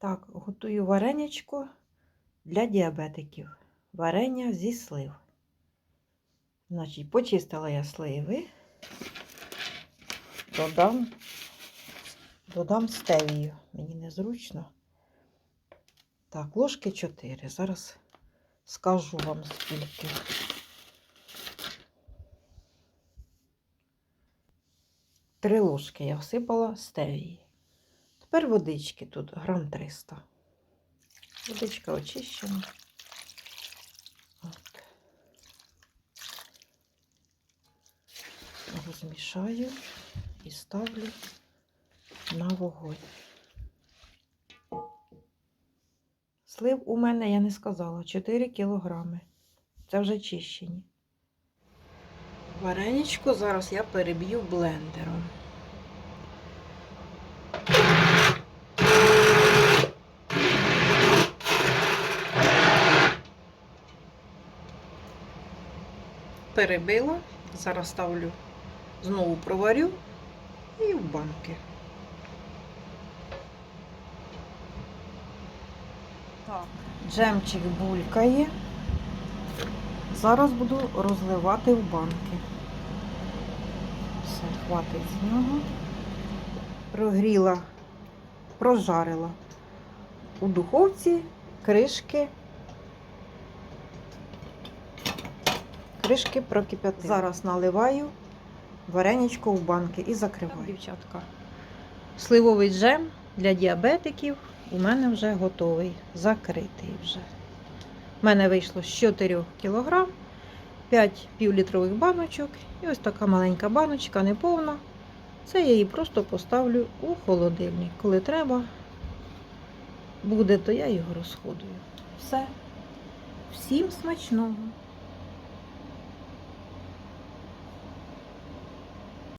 Так, готую вареничко для діабетиків. Варення зі слив. Значить, почистила я сливи. Додам, додам стевію. Мені незручно. Так, ложки 4. Зараз скажу вам скільки. Три ложки я всипала стевії. Тепер водички тут грам 300. Водичка очищена. От. Розмішаю і ставлю на вогонь. Слив у мене, я не сказала, 4 кілограми. Це вже чищені. Вареничко зараз я переб'ю блендером. Перебила, зараз ставлю, знову проварю і в банки. Так, джемчик булькає. Зараз буду розливати в банки. Все, хватить з нього. Прогріла, прожарила у духовці кришки. Кришки прокип'ятила. Зараз наливаю вареничко в банки і закриваю. Дівчатка. Сливовий джем для діабетиків у мене вже готовий, закритий вже. У мене вийшло з 4 кг, 5 півлітрових баночок і ось така маленька баночка, неповна. Це я її просто поставлю у холодильник. Коли треба буде, то я його розходую. Все. Всім смачного!